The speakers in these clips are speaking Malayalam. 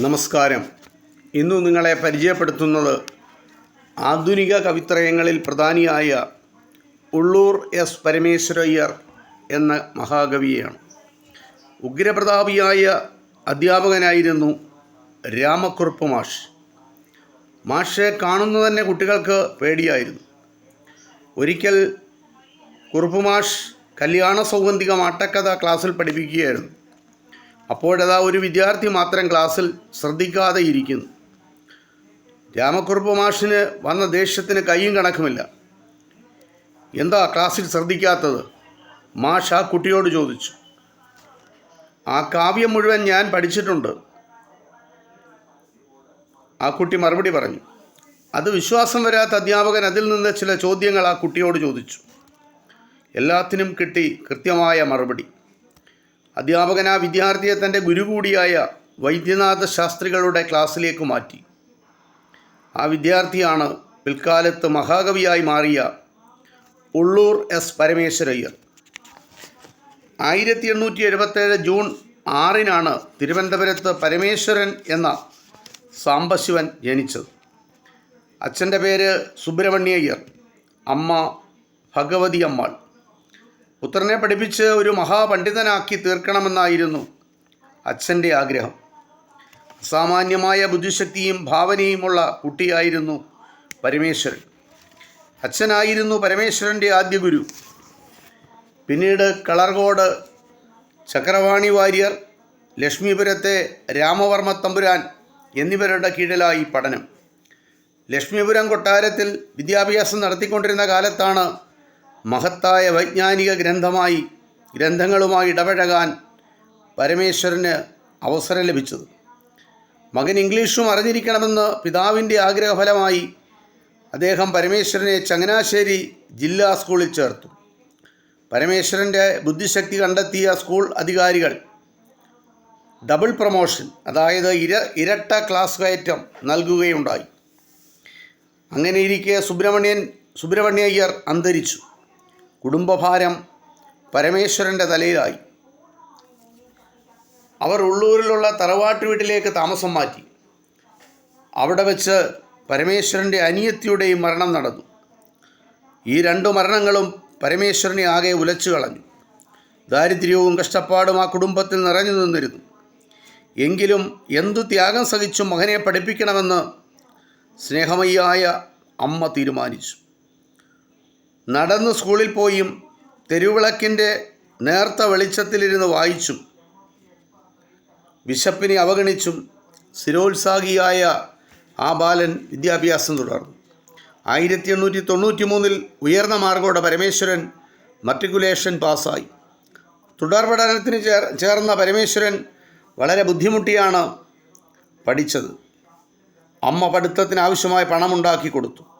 നമസ്കാരം. ഇന്നു നിങ്ങളെ പരിചയപ്പെടുത്തുന്നത് ആധുനിക കവിത്രയങ്ങളിൽ പ്രധാനിയായ ഉള്ളൂർ എസ് പരമേശ്വരയ്യർ എന്ന മഹാകവിയാണ് ഉഗ്രപ്രതാപിയായ അധ്യാപകനായിരുന്നു രാമക്കുറുപ്പ് മാഷ്. മാഷെ കാണുന്നു തന്നെ കുട്ടികൾക്ക് പേടിയായിരുന്നു. ഒരിക്കൽ കുറുപ്പ് മാഷ് കല്യാണ സൗഗന്ധികം ആട്ടക്കഥ ക്ലാസ്സിൽ പഠിപ്പിക്കുകയായിരുന്നു. അപ്പോഴതാ ഒരു വിദ്യാർത്ഥി മാത്രം ക്ലാസ്സിൽ ശ്രദ്ധിക്കാതെ ഇരിക്കുന്നു. രാമക്കുറുപ്പ് മാഷിന് വന്ന ദേഷ്യത്തിന് കൈയും കണക്കുമില്ല. എന്താ ക്ലാസ്സിൽ ശ്രദ്ധിക്കാത്തത്? മാഷ് ആ കുട്ടിയോട് ചോദിച്ചു. ആ കാവ്യം മുഴുവൻ ഞാൻ പഠിച്ചിട്ടുണ്ട്. ആ കുട്ടി മറുപടി പറഞ്ഞു. അത് വിശ്വാസം വരാത്ത അധ്യാപകൻ അതിൽ നിന്ന് ചില ചോദ്യങ്ങൾ ആ കുട്ടിയോട് ചോദിച്ചു. എല്ലാത്തിനും കിട്ടി കൃത്യമായ മറുപടി. അധ്യാപകൻ ആ വിദ്യാർത്ഥിയെ തന്റെ ഗുരു കൂടിയായ വൈദ്യനാഥ ശാസ്ത്രികളുടെ ക്ലാസ്സിലേക്ക് മാറ്റി. ആ വിദ്യാർത്ഥിയാണ് പിൽക്കാലത്ത് മഹാകവിയായി മാറിയ ഉള്ളൂർ എസ് പരമേശ്വരയ്യർ. ആയിരത്തി എണ്ണൂറ്റി എഴുപത്തേഴ് ജൂൺ ആറിനാണ് തിരുവനന്തപുരത്ത് പരമേശ്വരൻ എന്ന സാംബശിവൻ ജനിച്ചത്. അച്ഛന്റെ പേര് സുബ്രഹ്മണ്യയ്യർ അമ്മ ഭഗവതി അമ്മാൾ പുത്രനെ പഠിപ്പിച്ച് ഒരു മഹാപണ്ഡിതനാക്കി തീർക്കണമെന്നായിരുന്നു അച്ഛന്റെ ആഗ്രഹം. അസാമാന്യമായ ബുദ്ധിശക്തിയും ഭാവനയുമുള്ള കുട്ടിയായിരുന്നു പരമേശ്വരൻ. അച്ഛനായിരുന്നു പരമേശ്വരന്റെ ആദ്യ ഗുരു. പിന്നീട് കളർകോട് ചക്രവാണി വാര്യർ ലക്ഷ്മിപുരത്തെ രാമവർമ്മ തമ്പുരാൻ എന്നിവരുടെ കീഴിലായി പഠനം. ലക്ഷ്മിപുരം കൊട്ടാരത്തിൽ വിദ്യാഭ്യാസം നടത്തിക്കൊണ്ടിരുന്ന കാലത്താണ് മഹത്തായ വൈജ്ഞാനിക ഗ്രന്ഥമായി ഗ്രന്ഥങ്ങളുമായി ഇടപഴകാൻ പരമേശ്വരന് അവസരം ലഭിച്ചത്. മകൻ ഇംഗ്ലീഷും അറിഞ്ഞിരിക്കണമെന്ന് പിതാവിന്റെ ആഗ്രഹഫലമായി അദ്ദേഹം പരമേശ്വരനെ ചങ്ങനാശ്ശേരി ജില്ലാ സ്കൂളിൽ ചേർത്തു. പരമേശ്വരന്റെ ബുദ്ധിശക്തി കണ്ടെത്തിയ സ്കൂൾ അധികാരികൾ ഡബിൾ പ്രൊമോഷൻ അതായത് ഇര ഇരട്ട ക്ലാസ് കയറ്റം നൽകുകയുണ്ടായി. അങ്ങനെയിരിക്കെ സുബ്രഹ്മണ്യൻ സുബ്രഹ്മണ്യയ്യർ അന്തരിച്ചു. കുടുംബഭാരം പരമേശ്വരന്റെ തലയിലായി. അവർ ഉള്ളൂരിലുള്ള തറവാട്ട് വീട്ടിലേക്ക് താമസം മാറ്റി. അവിടെ വെച്ച് പരമേശ്വരന്റെ അനിയത്തിയുടെയും മരണം നടന്നു. ഈ രണ്ടു മരണങ്ങളും പരമേശ്വരനെ ആകെ ഉലച്ചു കളഞ്ഞു. ദാരിദ്ര്യവും കഷ്ടപ്പാടും ആ കുടുംബത്തിൽ നിറഞ്ഞു നിന്നിരുന്നു. എങ്കിലും എന്തു ത്യാഗം സഹിച്ചും മകനെ പഠിപ്പിക്കണമെന്ന് സ്നേഹമയ്യായ അമ്മ തീരുമാനിച്ചു. നടന്ന് സ്കൂളിൽ പോയും തെരുവിളക്കിന്റെ നേർത്ത വെളിച്ചത്തിലിരുന്ന് വായിച്ചും വിശപ്പിനെ അവഗണിച്ചും സ്ഥിരോത്സാഹിയായ ആ ബാലൻ വിദ്യാഭ്യാസം തുടർന്നു. ആയിരത്തി എണ്ണൂറ്റി തൊണ്ണൂറ്റി മൂന്നിൽ ഉയർന്ന മാർഗോടെ പരമേശ്വരൻ മട്രിക്കുലേഷൻ പാസ്സായി. തുടർ പഠനത്തിന് ചേർ ചേർന്ന പരമേശ്വരൻ വളരെ ബുദ്ധിമുട്ടിയാണ് പഠിച്ചത്. അമ്മ പഠിത്തത്തിന് ആവശ്യമായ പണമുണ്ടാക്കി കൊടുത്തു.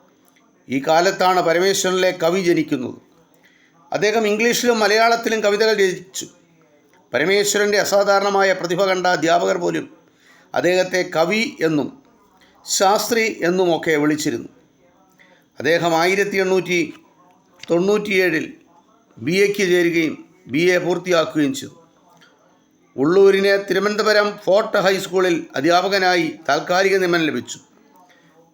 ഈ കാലത്താണ് പരമേശ്വരനിലെ കവി ജനിക്കുന്നത്. അദ്ദേഹം ഇംഗ്ലീഷിലും മലയാളത്തിലും കവിതകൾ രചിച്ചു. പരമേശ്വരന്റെ അസാധാരണമായ പ്രതിഭ കണ്ട അധ്യാപകർ പോലും അദ്ദേഹത്തെ കവി എന്നും ശാസ്ത്രി എന്നുമൊക്കെ വിളിച്ചിരുന്നു. അദ്ദേഹം ആയിരത്തി എണ്ണൂറ്റി തൊണ്ണൂറ്റിയേഴിൽ ബി എക്ക് ചേരുകയും ബി എ പൂർത്തിയാക്കുകയും ചെയ്തു. ഉള്ളൂരിനെ തിരുവനന്തപുരം ഫോർട്ട് ഹൈസ്കൂളിൽ അധ്യാപകനായി താൽക്കാലിക നിയമനം ലഭിച്ചു.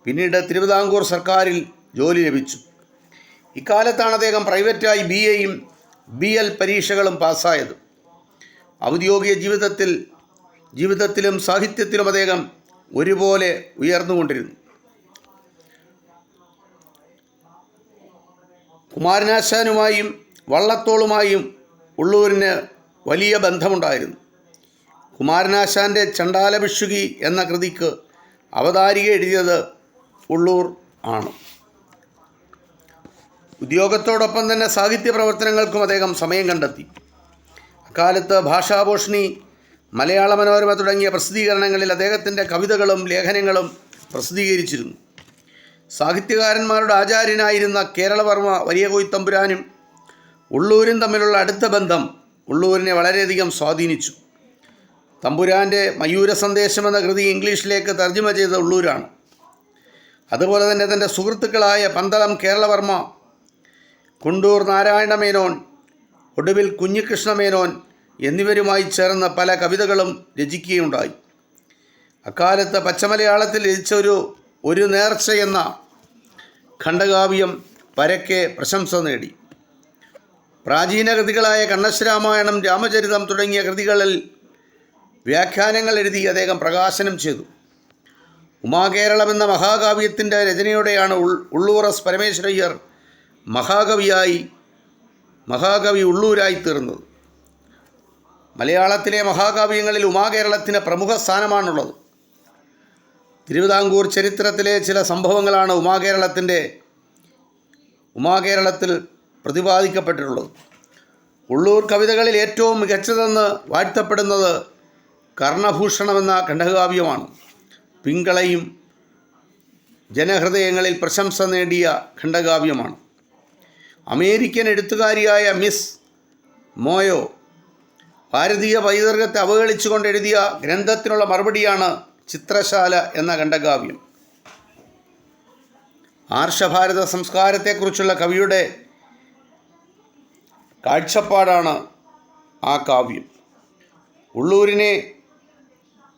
പിന്നീട് തിരുവിതാംകൂർ സർക്കാരിൽ ജോലി ലഭിച്ചു. ഇക്കാലത്താണ് അദ്ദേഹം പ്രൈവറ്റായി ബി എയും ബി എൽ പരീക്ഷകളും പാസ്സായത്. ഔദ്യോഗിക ജീവിതത്തിൽ ജീവിതത്തിലും സാഹിത്യത്തിലും അദ്ദേഹം ഒരുപോലെ ഉയർന്നുകൊണ്ടിരുന്നു. കുമാരനാശാനുമായും വള്ളത്തോളുമായും ഉള്ളൂരിന് വലിയ ബന്ധമുണ്ടായിരുന്നു. കുമാരനാശാന്റെ ചണ്ടാലഭിഷുകി എന്ന കൃതിക്ക് അവതാരിക എഴുതിയത് ഉള്ളൂർ ആണ്. ഉദ്യോഗത്തോടൊപ്പം തന്നെ സാഹിത്യ പ്രവർത്തനങ്ങൾക്കും അദ്ദേഹം സമയം കണ്ടെത്തി. അക്കാലത്ത് ഭാഷാഭൂഷണി മലയാള മനോരമ തുടങ്ങിയ പ്രസിദ്ധീകരണങ്ങളിൽ അദ്ദേഹത്തിന്റെ കവിതകളും ലേഖനങ്ങളും പ്രസിദ്ധീകരിച്ചിരുന്നു. സാഹിത്യകാരന്മാരുടെ ആചാര്യനായിരുന്ന കേരളവർമ്മ വലിയ കോയിത്തമ്പുരാനും ഉള്ളൂരും തമ്മിലുള്ള അടുത്ത ബന്ധം ഉള്ളൂരിനെ വളരെയധികം സ്വാധീനിച്ചു. തമ്പുരാന്റെ മയൂര സന്ദേശം എന്ന കൃതി ഇംഗ്ലീഷിലേക്ക് തർജമ ചെയ്ത ഉള്ളൂരാണ്. അതുപോലെ തന്നെ തന്റെ സുഹൃത്തുക്കളായ പന്തളം കേരളവർമ്മ കുണ്ടൂർ നാരായണ മേനോൻ ഒടുവിൽ കുഞ്ഞികൃഷ്ണ മേനോൻ എന്നിവരുമായി ചേർന്ന പല കവിതകളും രചിക്കുകയുണ്ടായി. അക്കാലത്ത് പച്ചമലയാളത്തിൽ രചിച്ച ഒരു ഒരു നേർച്ച എന്ന ഖണ്ഡകാവ്യം പരക്കെ പ്രശംസ നേടി. പ്രാചീന കൃതികളായ കണ്ണശ്രാമായണം രാമചരിതം തുടങ്ങിയ കൃതികളിൽ വ്യാഖ്യാനങ്ങൾ എഴുതി അദ്ദേഹം പ്രകാശനം ചെയ്തു. ഉമാകേരളം എന്ന മഹാകാവ്യത്തിന്റെ രചനയോടെയാണ് ഉള്ളൂറസ് പരമേശ്വരയ്യർ മഹാകവിയായി മഹാകവി ഉള്ളൂരായി തീർന്നത് മലയാളത്തിലെ മഹാകാവ്യങ്ങളിൽ ഉമാകേരളത്തിന് പ്രമുഖ സ്ഥാനമാണുള്ളത്. തിരുവിതാംകൂർ ചരിത്രത്തിലെ ചില സംഭവങ്ങളാണ് ഉമാകേരളത്തിന്റെ ഉമാകേരളത്തിൽ പ്രതിപാദിക്കപ്പെട്ടിട്ടുള്ളത്. ഉള്ളൂർ കവിതകളിൽ ഏറ്റവും മികച്ചതെന്ന് വാഴ്ത്തപ്പെടുന്നത് കർണഭൂഷണമെന്ന ഖണ്ഡകാവ്യമാണ് പിങ്കളയും ജനഹൃദയങ്ങളിൽ പ്രശംസ നേടിയ ഖണ്ഡകാവ്യമാണ് അമേരിക്കൻ എഴുത്തുകാരിയായ മിസ് മോയോ ഭാരതീയ പൈതൃകത്തെ അവഹേളിച്ചുകൊണ്ട് എഴുതിയ ഗ്രന്ഥത്തിനുള്ള മറുപടിയാണ് ചിത്രശാല എന്ന ഖണ്ഡകാവ്യം. ആർഷഭാരത സംസ്കാരത്തെക്കുറിച്ചുള്ള കവിയുടെ കാഴ്ചപ്പാടാണ് ആ കാവ്യം. ഉള്ളൂരിനെ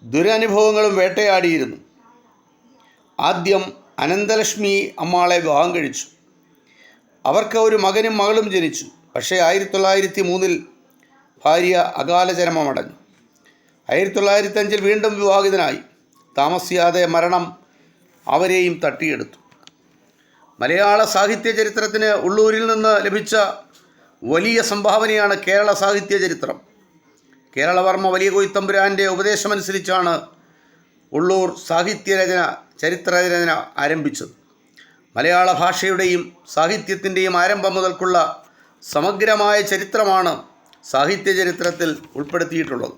ദുരനുഭവങ്ങളും വേട്ടയാടിയിരുന്നു. ആദ്യം അനന്തലക്ഷ്മി അമ്മാളെ വിവാഹം കഴിച്ചു. അവർക്ക് ഒരു മകനും മകളും ജനിച്ചു. പക്ഷേ ആയിരത്തി തൊള്ളായിരത്തി മൂന്നിൽ ഭാര്യ അകാലചരമമടഞ്ഞു ആയിരത്തി തൊള്ളായിരത്തി അഞ്ചിൽ വീണ്ടും വിവാഹിതനായി. താമസിയാതെ മരണം അവരെയും തട്ടിയെടുത്തു. മലയാള സാഹിത്യ ചരിത്രത്തിന് ഉള്ളൂരിൽ നിന്ന് ലഭിച്ച വലിയ സംഭാവനയാണ് കേരള സാഹിത്യ ചരിത്രം. കേരളവർമ്മ വലിയ കൊയ്ത്തമ്പുരാന്റെ ഉപദേശമനുസരിച്ചാണ് ഉള്ളൂർ സാഹിത്യരചന ചരിത്രരചന ആരംഭിച്ചത്. മലയാള ഭാഷയുടെയും സാഹിത്യത്തിന്റെയും ആരംഭം മുതൽക്കുള്ള സമഗ്രമായ ചരിത്രമാണ് സാഹിത്യ ചരിത്രത്തിൽ ഉൾപ്പെടുത്തിയിട്ടുള്ളത്.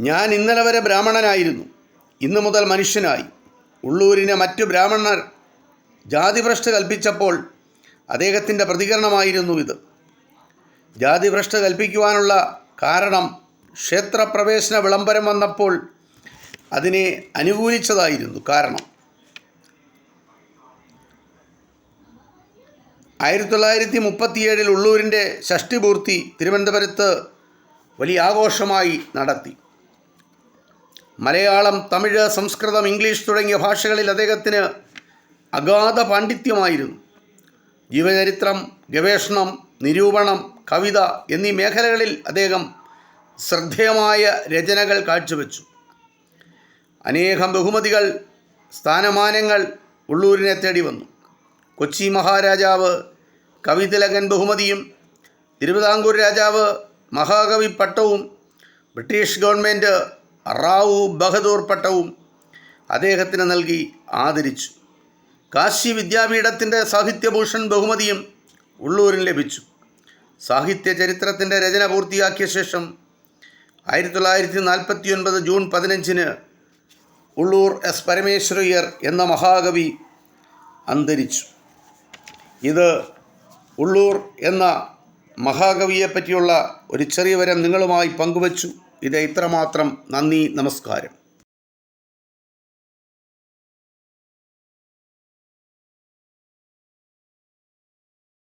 ഞാൻ ഇന്നലെ വരെ ബ്രാഹ്മണനായിരുന്നു. ഇന്നു മുതൽ മനുഷ്യനായി. ഉള്ളൂരിനെ മറ്റു ബ്രാഹ്മണർ ജാതിഭ്രഷ്ട് കൽപ്പിച്ചപ്പോൾ അദ്ദേഹത്തിന്റെ പ്രതികരണമായിരുന്നു ഇത്. ജാതിഭ്രഷ്ട് കൽപ്പിക്കുവാനുള്ള കാരണം ക്ഷേത്രപ്രവേശന വിളംബരം വന്നപ്പോൾ അതിനെ അനുകൂലിച്ചതായിരുന്നു കാരണം. ആയിരത്തി തൊള്ളായിരത്തി മുപ്പത്തിയേഴിൽ ഉള്ളൂരിന്റെ ഷഷ്ടിപൂർത്തി തിരുവനന്തപുരത്ത് വലിയ ആഘോഷമായി നടത്തി. മലയാളം തമിഴ് സംസ്കൃതം ഇംഗ്ലീഷ് തുടങ്ങിയ ഭാഷകളിൽ അദ്ദേഹത്തിന് അഗാധ പാണ്ഡിത്യമായിരുന്നു. ജീവചരിത്രം ഗവേഷണം നിരൂപണം കവിത എന്നീ മേഖലകളിൽ അദ്ദേഹം ശ്രദ്ധേയമായ രചനകൾ കാഴ്ചവെച്ചു. അനേകം ബഹുമതികൾ സ്ഥാനമാനങ്ങൾ ഉള്ളൂരിനെ തേടി വന്നു. കൊച്ചി മഹാരാജാവ് കവിതിലകൻ ബഹുമതിയും തിരുവിതാംകൂർ രാജാവ് മഹാകവി പട്ടവും ബ്രിട്ടീഷ് ഗവൺമെന്റ് റാവു ബഹദൂർ പട്ടവും അദ്ദേഹത്തിന് നൽകി ആദരിച്ചു. കാശി വിദ്യാപീഠത്തിന്റെ സാഹിത്യഭൂഷൺ ബഹുമതിയും ഉള്ളൂരിന് ലഭിച്ചു. സാഹിത്യ ചരിത്രത്തിന്റെ രചന പൂർത്തിയാക്കിയ ശേഷം ആയിരത്തി തൊള്ളായിരത്തി നാൽപ്പത്തി ഒൻപത് ജൂൺ പതിനഞ്ചിന് ഉള്ളൂർ എസ് പരമേശ്വരയ്യർ എന്ന മഹാകവി അന്തരിച്ചു. ഇത് ഉള്ളൂർ എന്ന മഹാകവിയെ പറ്റിയുള്ള ഒരു ചെറിയ വരം നിങ്ങളുമായി പങ്കുവച്ചു. ഇത് ഇത്രമാത്രം. നന്ദി നമസ്കാരം.